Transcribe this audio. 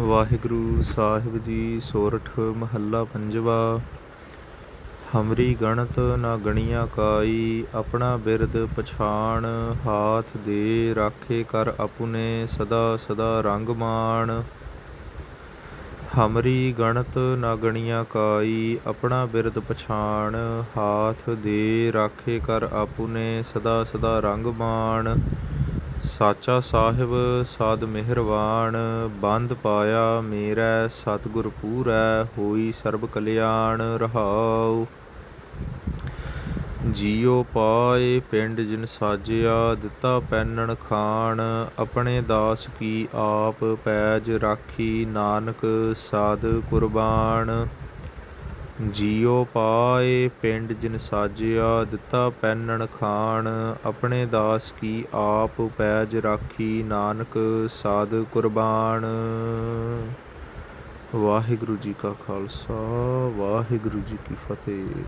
ਵਾਹਿਗੁਰੂ ਸਾਹਿਬ ਜੀ, ਸੋਰਠ ਮਹੱਲਾ ਪੰਜਵਾ। ਹਮਰੀ ਗਣਤ ਨਾ ਗਣੀਆਂ ਕਾਈ, ਆਪਣਾ ਬਿਰਦ ਪਛਾਣ, ਹਾਥ ਦੇ ਰਾਖੇ ਕਰ ਆਪੁਨੇ, ਸਦਾ ਸਦਾ ਰੰਗ ਮਾਣ। ਹਮਰੀ ਗਣਤ ਨਾ ਗਣੀਆਂ ਕਾਈ, ਆਪਣਾ ਬਿਰਦ ਪਛਾਣ, ਹਾਥ ਦੇ ਰਾਖੇ ਕਰ ਆਪੁਨੇ, ਸਦਾ ਸਦਾ ਰੰਗ ਮਾਣ। ਸਾਚਾ ਸਾਹਿਬ ਸਾਧ ਮਿਹਰਵਾਨ, ਬੰਦ ਪਾਇਆ ਮੇਰਾ, ਸਤਿਗੁਰ ਪੂਰੈ, ਹੋਈ ਸਰਬ ਕਲਿਆਣ ਰਹਾਉ। ਜੀਉ ਪਾਏ ਪਿੰਡ ਜਿਨ ਸਾਜਿਆ, ਦਿੱਤਾ ਪੈਨਣ ਖਾਣ, ਆਪਣੇ ਦਾਸ ਕੀ ਆਪ ਪੈਜ ਰਾਖੀ, ਨਾਨਕ ਸਾਧ ਕੁਰਬਾਨ। ਜੀਉ ਪਾਏ ਪਿੰਡ ਜਿਨ ਸਾਜਿਆ, ਦਿੱਤਾ ਪੈਨਣ ਖਾਣ। ਆਪਣੇ ਦਾਸ ਕੀ ਆਪ ਪੈਜ ਰਾਖੀ, ਨਾਨਕ ਸਾਧ ਕੁਰਬਾਨ। ਵਾਹਿਗੁਰੂ ਜੀ ਕਾ ਖਾਲਸਾ, ਵਾਹਿਗੁਰੂ ਜੀ ਕੀ ਫਤਿਹ।